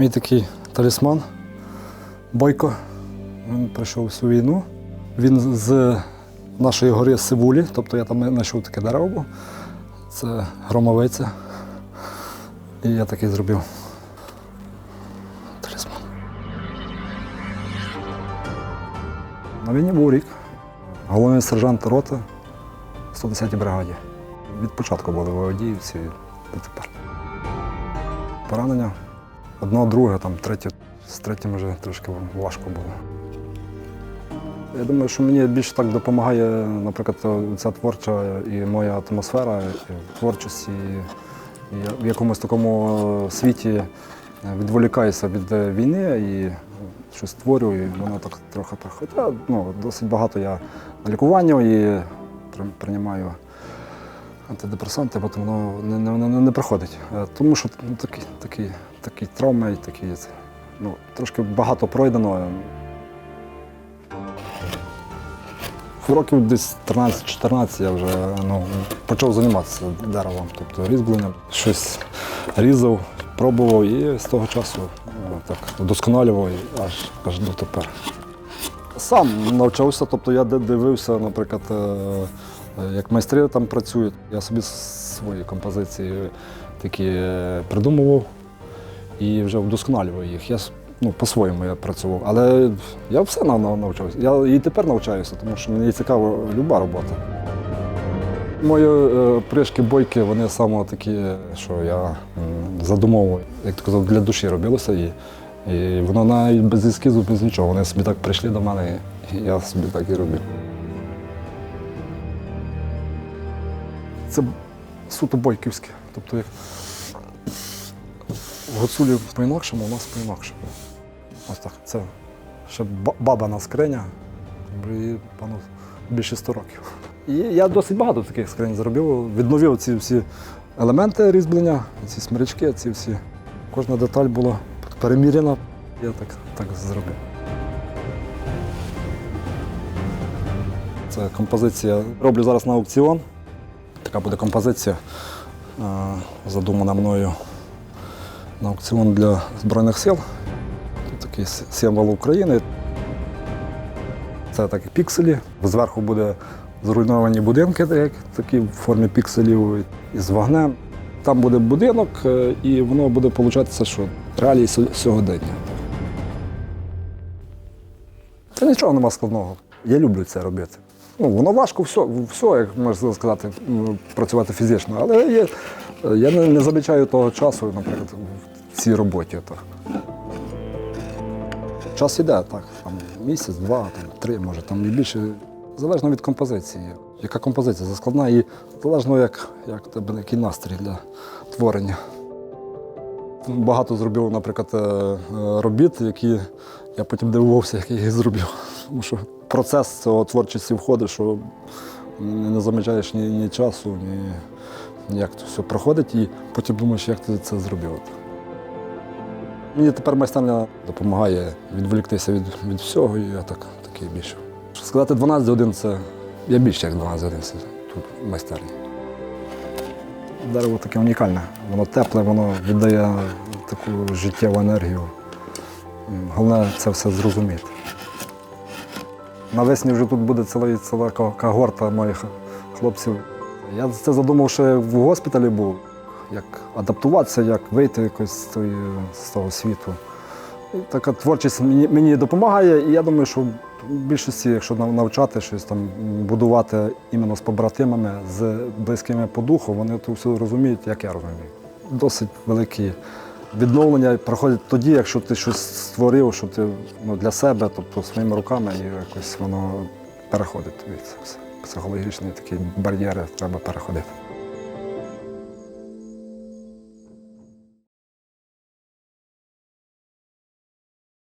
Мій такий талісман Бойко. Він прийшов всю війну. Він з нашої гори Сивулі, тобто я там знайшов таке дерево. Це громовиця. І я такий зробив. Талісман. На війні був рік. Головний сержант роти 110-й бригаді. Від початку були в Авдіївці до тепер. Поранення. Одно, друге, там третє. З третім вже трошки важко було. Я думаю, що мені більше так допомагає, наприклад, ця творча і моя атмосфера і в творчості. І я в якомусь такому е, світі відволікаюся від е, війни і щось створюю, і воно так трохи так. Хоча ну, досить багато я на лікуванні і приймаю антидепресанти, бо воно не, не, не, не проходить. Е, Тому що ну, такі, такі, такі травми, такі, ну, трошки багато пройдено. Років десь 13-14 я вже ну, почав займатися деревом, тобто різьбленням. Щось різав, пробував і з того часу ну, так, вдосконалював аж, аж до тепер. Сам навчався, тобто я дивився, наприклад, е, як майстри там працюють. Я собі свої композиції такі е, придумував і вже вдосконалював їх. Я ну, по-своєму я працював. Але я все нав- нав- навчався. Я і тепер навчаюся, тому що мені цікава люба робота. Мої е, пришки бойки, вони саме такі, що я м, задумовував, як ти казав, для душі робилося. І, і воно навіть без ескізу, без нічого. Вони собі так прийшли до мене, і я собі так і робив. Це суто бойківське. Тобто як в гуцулі по-інакшому, у нас по-інакшому. Ось так. Це ще ба- бабина скриня, і пану більше 100 років. І я досить багато таких скринь зробив, відновив ці всі елементи різьблення, ці смирячки, ці всі. Кожна деталь була переміряна. Я так, так зробив. Це композиція. Роблю зараз на аукціон. Така буде композиція, е, задумана мною на аукціон для Збройних сил. Тут такий символ України. Це такі пікселі. Зверху буде зруйновані будинки, як такі в формі пікселів із вогнем. Там буде будинок, е, і воно буде получатися, що реалії сьогодення. Це нічого нема складного. Я люблю це робити. Ну, воно важко все, все, як можна сказати, працювати фізично, але є, я не, не замічаю того часу, наприклад, в цій роботі. Так. Час іде, так, там місяць, два, там, три, може, там і більше. Залежно від композиції. Яка композиція заскладна і залежно, як, як тебе який настрій для творення. Багато зробив, наприклад, е, робіт, які я потім дивувався, як я їх зробив. Тому що процес цього творчості входить, що не замічаєш ні, ні часу, ні як це все проходить, і потім думаєш, як ти це зробив. Мені тепер майстерня допомагає відволіктися від, від всього, і я так, такий більше. Сказати 12 годин це я більше як 12 годин тут в майстерні. Дерево таке унікальне. Воно тепле, воно віддає таку життєву енергію. Головне це все зрозуміти. Навесні вже тут буде ціла, ціла когорта моїх хлопців. Я це задумав, що в госпіталі був, як адаптуватися, як вийти якось з, того світу. Така творчість мені, мені допомагає, і я думаю, що в більшості, якщо нав- навчати щось там, будувати іменно з побратимами, з близькими по духу, вони то все розуміють, як я розумію. Досить великі відновлення проходять тоді, якщо ти щось створив, що ти ну, для себе, тобто своїми руками, і якось воно переходить тобі це все. Психологічні такі бар'єри треба переходити.